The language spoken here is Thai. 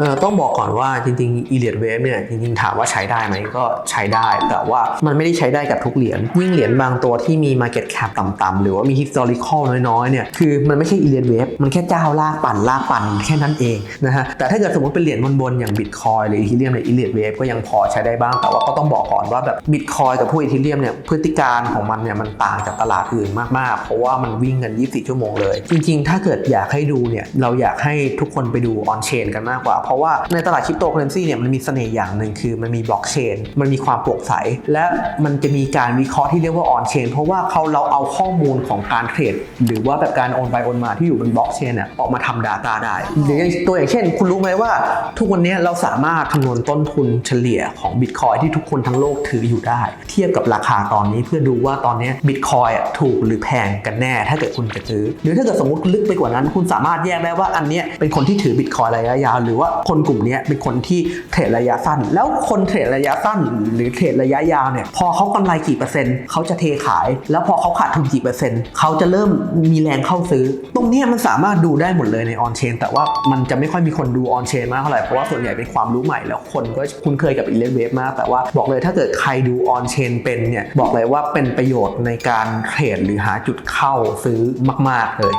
ออต้องบอกก่อนว่าจริงๆ e l i o t Wave เนี่ยจริงๆถามว่าใช้ได้ไหมก็ใช้ได้ แต่ว่ามันไม่ได้ใช้ได้กับทุกเหรียญยิ่งเหรียญบางตัวที่มี Market Cap ต่ำๆหรือว่ามี historical น้อยๆเนี่ยคือมันไม่ใช่ e l i o t Wave มันแค่เจ้าลากปั่นลากปั่นแค่นั้นเองนะฮะแต่ถ้าเกิดสมมติเป็นเหรียญบนๆอย่าง Bitcoin หรือ Ethereum เนี่ย e l i o t Wave ก็ยังพอใช้ได้บ้างแต่ว่าก็ต้องบอกก่อนว่าแบบ Bitcoin กับพวก Ethereum เนี่ยพฤติการของมันเนี่ยมันต่างจากตลาดอื่นมากๆ เพราะว่ามันวิ่งกัน 24 ชั่วโมงเลย จริง ๆ ถ้าเกิดอยากให้ดูเนี่ยเราอยากให้ทุกคนไปดู on chain กันมากกว่าเพราะว่าในตลาดคริปโตเคอเรนซีเนี่ยมันมีเสน่ห์อย่างหนึ่งคือมันมีบล็อกเชนมันมีความโปร่งใส และมันจะมีการวิเคราะห์ที่เรียกว่า on chain เพราะว่าเขาเราเอาข้อมูลของการเทรดหรือว่าแบบการโอนไปโอนมาที่อยู่บนบล็อกเชนเนี่ยออกมาทำ Data ได้หรืออย่างตัวอย่างเช่น คุณรู้ไหมว่า ทุกวันนี้เราสามารถคำนวณต้นทุนเฉลี่ยของ Bitcoin ที่ทุกคนทั้งโลกถืออยู่ได้ เทียบกับราคาตอนนี้เพื่อดูว่าตอนนี้ Bitcoin อะถูกหรือแพงกันแน่ ถ้าเกิดคุณจะซื้อ หรือถ้าเกิดสมมติลึกไปกว่านั้น คุณสามารถแยกได้ว่าอันนี้เป็นคนที่ถือ Bitcoin ระยะยาวหรือว่าคนกลุ่มนี้เป็นคนที่เทรดระยะสั้น แล้วคนเทรดระยะสั้น หรือเทรดระยะยาวเนี่ยพอเขากำไรกี่เปอร์เซ็นต์เขาจะเทขาย แล้วพอเขาขาดทุนกี่เปอร์เซ็นต์เขาจะเริ่มมีแรงเข้าซื้อ ตรงนี้มันสามารถดูได้หมดเลยในออนเชนแต่ว่ามันจะไม่ค่อยมีคนดูออนเชนมากเท่าไหร่เพราะว่าส่วนใหญ่เป็นความรู้ใหม่แล้วคนก็คุ้นเคยกับอีเลฟเวฟมาก แต่ว่าบอกเลยถ้าเกิดใครดูออนเชนเป็นเนี่ยบอกเลยว่าเป็นประโยชน์ในการเทรดหรือหาจุดเข้าซื้อมาก ๆเลย